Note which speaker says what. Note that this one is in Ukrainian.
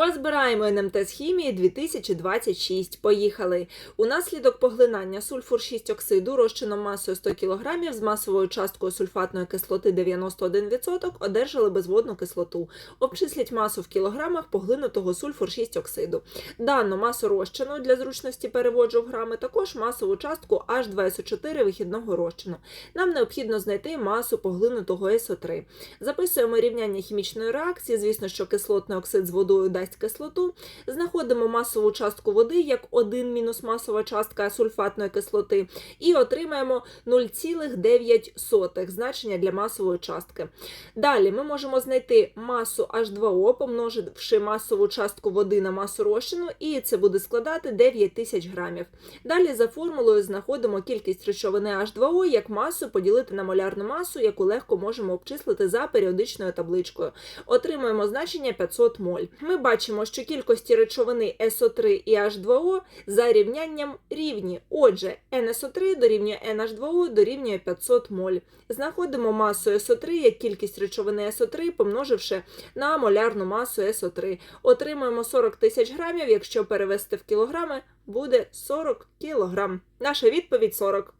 Speaker 1: Розбираємо НМТ з хімії 2026. Поїхали. Унаслідок поглинання сульфур 6 оксиду розчином масою 100 кг з масовою часткою сульфатної кислоти 91% одержали безводну кислоту. Обчислять масу в кілограмах поглинутого сульфур 6 оксиду. Дану масу розчину для зручності переводжу в грами, також масову частку H2SO4 вихідного розчину. Нам необхідно знайти масу поглинутого СО3. Записуємо рівняння хімічної реакції. Звісно, що кислотний оксид з водою дасть кислоту. Знаходимо масову частку води як 1 мінус масова частка сульфатної кислоти, і отримаємо 0,9 значення для масової частки. Далі ми можемо знайти масу H2O, помноживши масову частку води на масу розчину, і це буде складати 9 тисяч грамів. Далі за формулою знаходимо кількість речовини H2O як масу поділити на молярну масу, яку легко можемо обчислити за періодичною табличкою. Отримуємо значення 500 моль. Ми бачимо, що кількості речовини SO3 і H2O за рівнянням рівні. Отже, NSO3 дорівнює NH2O дорівнює 500 моль. Знаходимо масу SO3 як кількість речовини SO3, помноживши на молярну масу SO3. Отримуємо 40 тисяч грамів, якщо перевести в кілограми, буде 40 кілограм. Наша відповідь 40.